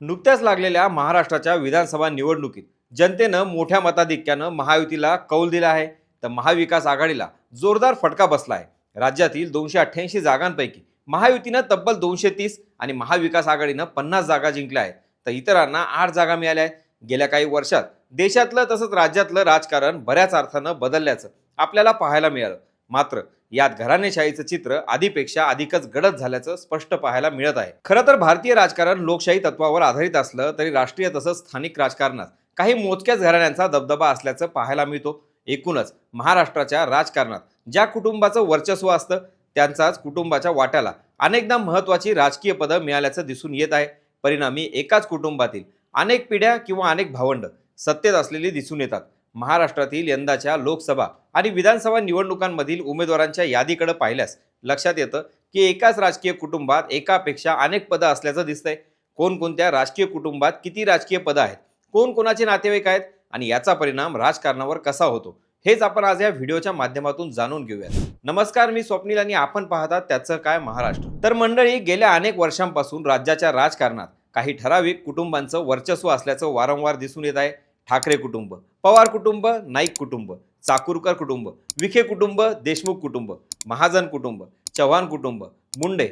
नुकत्याच लागलेल्या महाराष्ट्राच्या विधानसभा निवडणुकीत जनतेनं मोठ्या मताधिक्यानं महायुतीला कौल दिला आहे. तर महाविकास आघाडीला जोरदार फटका बसला आहे राज्यातील दोनशे अठ्ठ्याऐंशी जागांपैकी महायुतीनं तब्बल दोनशे तीस आणि महाविकास आघाडीनं पन्नास जागा जिंकल्या आहेत. तर इतरांना आठ जागा मिळाल्या आहेत. गेल्या काही वर्षात देशातलं तसंच राज्यातलं राजकारण बऱ्याच अर्थानं बदलल्याचं आपल्याला पाहायला मिळालं. मात्र यात घराणेशाहीचं चित्र आधीपेक्षा अधिकच गडद झाल्याचं स्पष्ट पाहायला मिळत आहे. खरं तर भारतीय राजकारण लोकशाही तत्वावर आधारित असलं तरी राष्ट्रीय तसंच स्थानिक राजकारणात काही मोजक्याच घराण्यांचा दबदबा असल्याचं पाहायला मिळतो. एकूणच महाराष्ट्राच्या राजकारणात ज्या कुटुंबाचं वर्चस्व असतं त्यांचाच कुटुंबाच्या वाट्याला अनेकदा महत्वाची राजकीय पदं मिळाल्याचं दिसून येत आहे. परिणामी एकाच कुटुंबातील अनेक पिढ्या किंवा अनेक भावंड सत्तेत असलेली दिसून येतात. महाराष्ट्रातील यंदाच्या लोकसभा आणि विधानसभा निवडणुकांमधील उमेदवारांच्या यादीकडे पाहिल्यास लक्षात येतं की एकाच राजकीय कुटुंबात एकापेक्षा अनेक पदं असल्याचं दिसतंय. कोणकोणत्या राजकीय कुटुंबात किती राजकीय पदं आहेत? कोण कोणाचे नातेवाईक आहेत? आणि याचा परिणाम राजकारणावर कसा होतो? हेच आपण आज या व्हिडिओच्या माध्यमातून जाणून घेऊयात. नमस्कार मी स्वप्नील आणि आपण पाहतात त्याचं काय महाराष्ट्र? तर मंडळी गेल्या अनेक वर्षांपासून राज्याच्या राजकारणात काही ठराविक कुटुंबांचं वर्चस्व असल्याचं वारंवार दिसून येत आहे. ठाकरे कुटुंब. पवार कुटुंब नाईक कुटुंब चाकूरकर कुटुंब विखे कुटुंब देशमुख कुटुंब महाजन कुटुंब चव्हाण कुटुंब मुंडे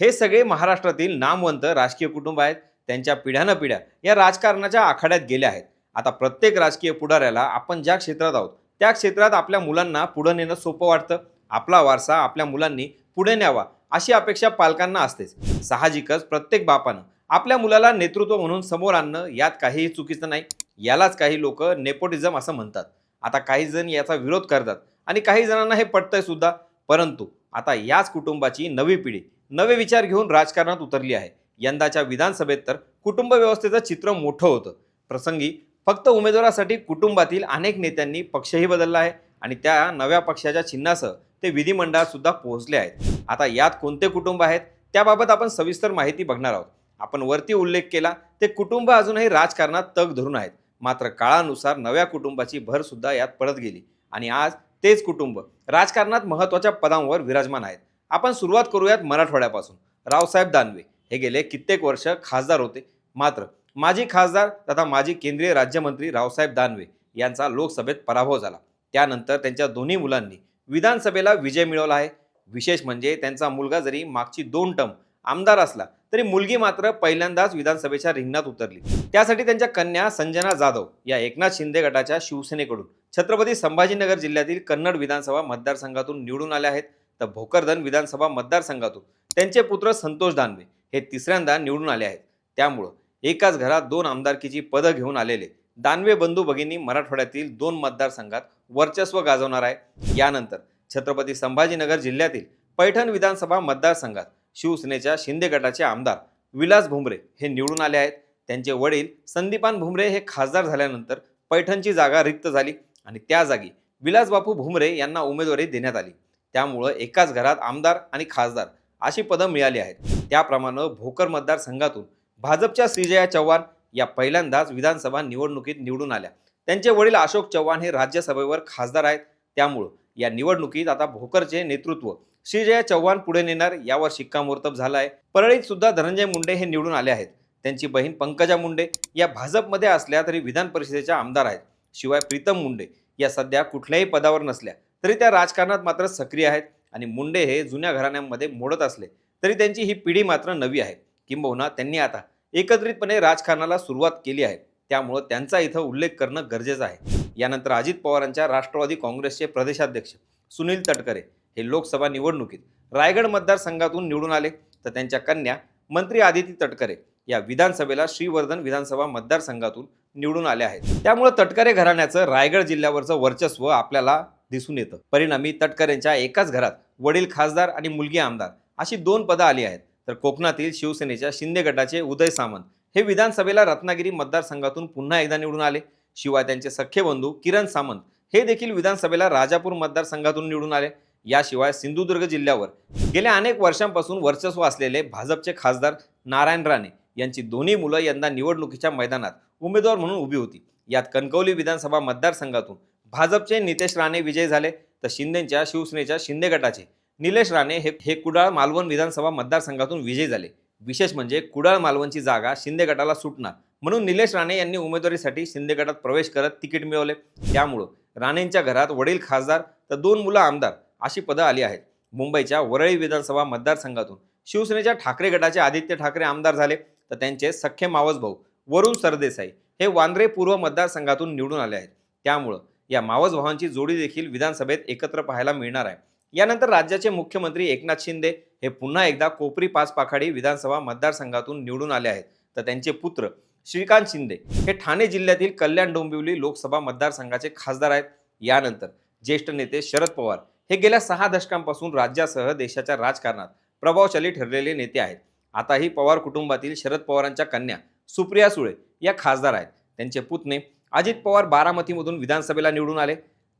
हे सगळे महाराष्ट्रातील नामवंत राजकीय कुटुंब आहेत. त्यांच्या पिढ्यानपिढ्या या राजकारणाच्या आखाड्यात गेल्या आहेत. आता प्रत्येक राजकीय पुढाऱ्याला आपण ज्या क्षेत्रात आहोत त्या क्षेत्रात आपल्या मुलांना पुढं नेणं सोपं वाटतं. आपला वारसा आपल्या मुलांनी पुढे न्यावा अशी अपेक्षा पालकांना असतेच. साहजिकच प्रत्येक बापानं आपल्या मुलाला नेतृत्व म्हणून समोर आणणं यात काहीही चुकीचं नाही. यालाच काही लोक नेपोटिझम असं म्हणतात. आता काही जण याचा विरोध करतात आणि काही जणांना हे पटतंय सुद्धा. परंतु आता याच कुटुंबाची नवी पिढी नवे विचार घेऊन राजकारणात उतरली आहे. यंदाच्या विधानसभेत तर कुटुंब व्यवस्थेचं चित्र मोठं होतं. प्रसंगी फक्त उमेदवारासाठी कुटुंबातील अनेक नेत्यांनी पक्षही बदलला आहे आणि त्या नव्या पक्षाच्या चिन्हासह ते विधिमंडळात सुद्धा पोहोचले आहेत. आता यात कोणते कुटुंब आहेत त्याबाबत आपण सविस्तर माहिती बघणार आहोत. आपण वरती उल्लेख केला ते कुटुंब अजूनही राजकारणात तग धरून आहेत. मात्र काळानुसार नव्या कुटुंबाची भरसुद्धा यात पडत गेली. आणि आज तेच कुटुंब राजकारणात महत्त्वाच्या पदांवर विराजमान आहेत. आपण सुरुवात करूयात मराठवाड्यापासून. रावसाहेब दानवे हे गेले कित्येक वर्ष खासदार होते. मात्र माजी खासदार तथा माजी केंद्रीय राज्यमंत्री रावसाहेब दानवे यांचा लोकसभेत पराभव झाला. त्यानंतर त्यांच्या दोन्ही मुलांनी विधानसभेला विजय मिळवला आहे. विशेष म्हणजे त्यांचा मुलगा जरी मागची दोन टर्म आमदार असला तरी मुलगी मात्र पहिल्यांदाच विधानसभेच्या रिंगणात उतरली. त्यासाठी त्यांच्या कन्या संजना जाधव या एकनाथ शिंदे गटाच्या शिवसेनेकडून छत्रपती संभाजीनगर जिल्ह्यातील कन्नड विधानसभा मतदारसंघातून निवडून आल्या आहेत. तर भोकरदन विधानसभा मतदारसंघातून त्यांचे पुत्र संतोष दानवे हे तिसऱ्यांदा निवडून आले आहेत. त्यामुळं एकाच घरात दोन आमदारकीची पदं घेऊन आलेले दानवे बंधू भगिनी मराठवाड्यातील दोन मतदारसंघात वर्चस्व गाजवणार आहे. यानंतर छत्रपती संभाजीनगर जिल्ह्यातील पैठण विधानसभा मतदारसंघात शिवसेनेच्या शिंदे गटाचे आमदार विलास भुमरे हे निवडून आले आहेत. त्यांचे वडील संदीपान भुमरे हे खासदार झाल्यानंतर पैठणची जागा रिक्त झाली आणि त्या जागी विलास बापू भुमरे यांना उमेदवारी देण्यात आली. त्यामुळं एकाच घरात आमदार आणि खासदार अशी पदं मिळाली आहेत. त्याप्रमाणे भोकर मतदारसंघातून भाजपच्या श्रीजया चव्हाण या पहिल्यांदाच विधानसभा निवडणुकीत निवडून आल्या. त्यांचे वडील अशोक चव्हाण हे राज्यसभेवर खासदार आहेत. त्यामुळं या निवडणुकीत आता भोकरचे नेतृत्व श्रीजया चव्हाण पुढे नेणार यावर शिक्कामोर्तब झाला आहे परळीत सुद्धा धनंजय मुंडे हे निवडून आले आहेत. त्यांची बहीण पंकजा मुंडे या भाजपमध्ये असल्या तरी विधान परिषदेच्या आमदार आहेत. शिवाय प्रीतम मुंडे या सध्या कुठल्याही पदावर नसल्या तरी त्या राजकारणात मात्र सक्रिय आहेत आणि मुंडे हे जुन्या घराण्यांमध्ये मोडत असले तरी त्यांची ही पिढी मात्र नवी आहे. किंबहुना त्यांनी आता एकत्रितपणे राजकारणाला सुरुवात केली आहे. त्यामुळं त्यांचा इथं उल्लेख करणं गरजेचं आहे. यानंतर अजित पवारांच्या राष्ट्रवादी काँग्रेसचे प्रदेशाध्यक्ष सुनील तटकरे हे लोकसभा निवडणुकीत रायगड मतदारसंघातून निवडून आले. तर त्यांच्या कन्या मंत्री आदिती तटकरे या विधानसभेला श्रीवर्धन विधानसभा मतदारसंघातून निवडून आल्या आहेत. त्यामुळे तटकरे घराण्याचं रायगड जिल्ह्यावरचं वर्चस्व आपल्याला दिसून येतं. परिणामी तटकरेंच्या एकाच घरात वडील खासदार आणि मुलगी आमदार अशी दोन पदं आली आहेत. तर कोकणातील शिवसेनेच्या शिंदे गटाचे उदय सामंत हे विधानसभेला रत्नागिरी मतदारसंघातून पुन्हा एकदा निवडून आले. शिवाय त्यांचे सख्खे बंधू किरण सामंत हे देखील विधानसभेला राजापूर मतदारसंघातून निवडून आले. याशिवाय सिंधुदुर्ग जिल्ह्यावर गेल्या अनेक वर्षांपासून वर्चस्व असलेले भाजपचे खासदार नारायण राणे यांची दोन्ही मुलं यंदा निवडणुकीच्या मैदानात उमेदवार म्हणून उभी होती. यात कणकवली विधानसभा मतदारसंघातून भाजपचे नितेश राणे विजयी झाले तर शिंदेच्या शिवसेनेच्या शिंदे गटाचे. निलेश राणे हे हे कुडाळ मालवण विधानसभा मतदारसंघातून विजयी झाले. विशेष म्हणजे कुडाळ मालवणची जागा शिंदे गटाला सुटणार. म्हणून निलेश राणे यांनी उमेदवारीसाठी शिंदे गटात प्रवेश करत तिकीट मिळवले. त्यामुळं राणेंच्या घरात वडील खासदार तर दोन मुलं आमदार अशी पदं आली आहेत. मुंबईच्या वरळी विधानसभा मतदारसंघातून शिवसेनेच्या ठाकरे गटाचे आदित्य ठाकरे आमदार झाले तर त्यांचे सख्खे मावस भाऊ वरुण सरदेसाई हे वांद्रे पूर्व मतदारसंघातून निवडून आले आहेत. त्यामुळं या मावस भावांची जोडी देखील विधानसभेत एकत्र पाहायला मिळणार आहे. यानंतर राज्याचे मुख्यमंत्री एकनाथ शिंदे हे पुन्हा एकदा कोपरी पाच पाखाडी विधानसभा मतदारसंघातून निवडून आले आहेत. तर त्यांचे पुत्र श्रीकांत शिंदे हे ठाणे जिल्ह्यातील कल्याण डोंबिवली लोकसभा मतदारसंघाचे खासदार आहेत. यानंतर ज्येष्ठ नेते शरद पवार हे गेल्या सहा दशकांपासून राज्यासह देशाच्या राजकारणात प्रभावशाली ठरलेले नेते आहेत. आताही पवार कुटुंबातील शरद पवारांच्या कन्या सुप्रिया सुळे या खासदार आहेत. त्यांचे पुतणे अजित पवार बारामतीमधून विधानसभेला निवडून आले.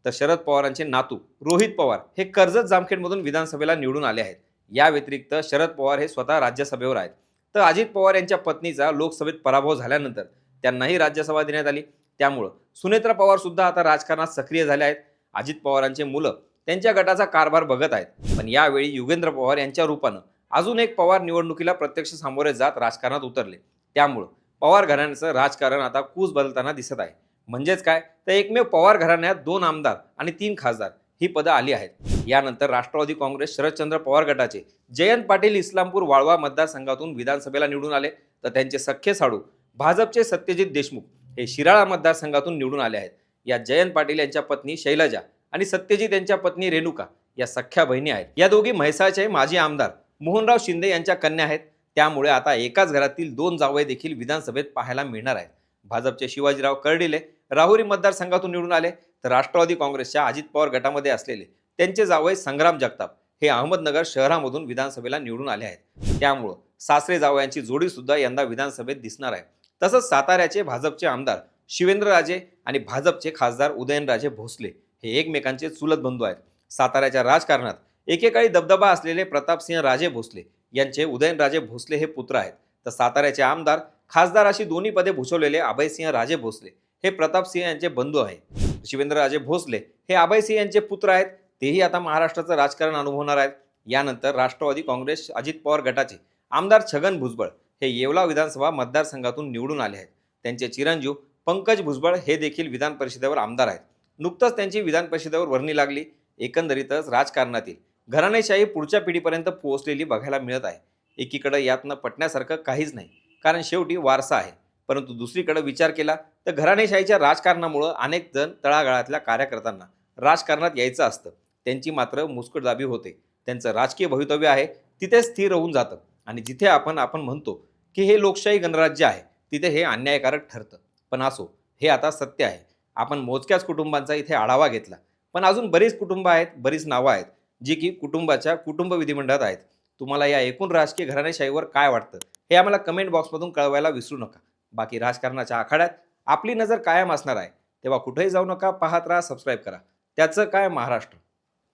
तर शरद पवारांचे नातू रोहित पवार हे कर्जत जामखेडमधून विधानसभेला निवडून आले आहेत. या व्यतिरिक्त शरद पवार हे स्वतः राज्यसभेवर आहेत. तर अजित पवार यांच्या पत्नीचा लोकसभेत पराभव झाल्यानंतर त्यांनाही राज्यसभा देण्यात आली. त्यामुळं सुनेत्रा पवार सुद्धा आता राजकारणात सक्रिय झाले आहेत. अजित पवारांचे मुलं त्यांच्या गटाचा कारभार बघत आहेत. पण यावेळी युगेंद्र पवार यांच्या रूपानं अजून एक पवार निवडणुकीला प्रत्यक्ष सामोरे जात राजकारणात उतरले. त्यामुळं पवार घराण्याचं राजकारण आता कूच बदलताना दिसत आहे. म्हणजेच काय? तर एकमेव पवार घराण्यात दोन आमदार आणि तीन खासदार ही पदं आली आहेत. यानंतर राष्ट्रवादी काँग्रेस शरदचंद्र पवार गटाचे जयंत पाटील इस्लामपूर वाळवा मतदारसंघातून विधानसभेला निवडून आले. तर त्यांचे सख्खे साडू भाजपचे सत्यजित देशमुख हे शिराळा मतदारसंघातून निवडून आले आहेत. या जयंत पाटील यांच्या पत्नी शैलजा आणि सत्यजीत यांच्या पत्नी रेणुका या सख्ख्या बहिणी आहेत. या दोघी म्हैसाळचे माजी आमदार मोहनराव शिंदे यांच्या कन्या आहेत. त्यामुळे आता एकाच घरातील दोन जावई देखील विधानसभेत पाहायला मिळणार आहेत. भाजपचे शिवाजीराव कर्डिले राहुरी मतदारसंघातून निवडून आले तर राष्ट्रवादी काँग्रेसच्या अजित पवार गटामध्ये असलेले त्यांचे जावई संग्राम जगताप हे अहमदनगर शहरामधून विधानसभेला निवडून आले आहेत. त्यामुळं सासरे जावयांची जोडी सुद्धा यंदा विधानसभेत दिसणार आहे. तसंच साताऱ्याचे भाजपचे आमदार शिवेंद्रराजे आणि भाजपचे खासदार उदयनराजे भोसले हे एकमेकांचे चुलत बंधू आहेत. साताऱ्याच्या राजकारणात एकेकाळी दबदबा असलेले प्रतापसिंह राजे भोसले यांचे उदयनराजे भोसले हे पुत्र आहेत. तर साताऱ्याचे आमदार खासदार अशी दोन्ही पदे भूषवलेले अभयसिंह राजे भोसले हे प्रतापसिंह यांचे बंधू आहेत. शिवेंद्रराजे भोसले हे अभयसिंह यांचे पुत्र आहेत. तेही आता महाराष्ट्राचं राजकारण अनुभवणार आहेत. यानंतर राष्ट्रवादी काँग्रेस अजित पवार गटाचे आमदार छगन भुजबळ हे येवला विधानसभा मतदारसंघातून निवडून आले आहेत. त्यांचे चिरंजीव पंकज भुजबळ हे देखील विधान परिषदेवर आमदार आहेत. नुकतंच त्यांची विधान परिषदेवर वर्णी लागली. एकंदरीतच राजकारणातील घराणेशाही पुढच्या पिढीपर्यंत पोहोचलेली बघायला मिळत आहे. एकीकडं यातनं पटण्यासारखं काहीच नाही. कारण शेवटी वारसा आहे. परंतु दुसरीकडे विचार केला तर घराणेशाहीच्या राजकारणामुळं अनेक जण तळागाळातल्या कार्यकर्त्यांना राजकारणात यायचं असतं. त्यांची मात्र मुस्कटदाबी होते. त्यांचं राजकीय भवितव्य आहे. तिथे स्थिर होऊन जातं. आणि जिथे आपण आपण म्हणतो की हे लोकशाही गणराज्य आहे तिथे हे अन्यायकारक ठरतं. पण असो हे आता सत्य आहे. आपण मोजक्याच कुटुंबांचा इथे आढावा घेतला. पण अजून बरीच कुटुंबं आहेत बरीच नावं आहेत जी की कुटुंबाच्या कुटुंब विधिमंडळात आहेत. तुम्हाला या एकूण राजकीय घराणेशाहीवर काय वाटतं? हे आम्हाला कमेंट बॉक्समधून कळवायला विसरू नका. बाकी राजकारणाच्या आखाड्यात आपली नजर कायम असणार आहे. तेव्हा कुठेही जाऊ नका पाहत राहा सबस्क्राईब करा. त्याचं काय महाराष्ट्र?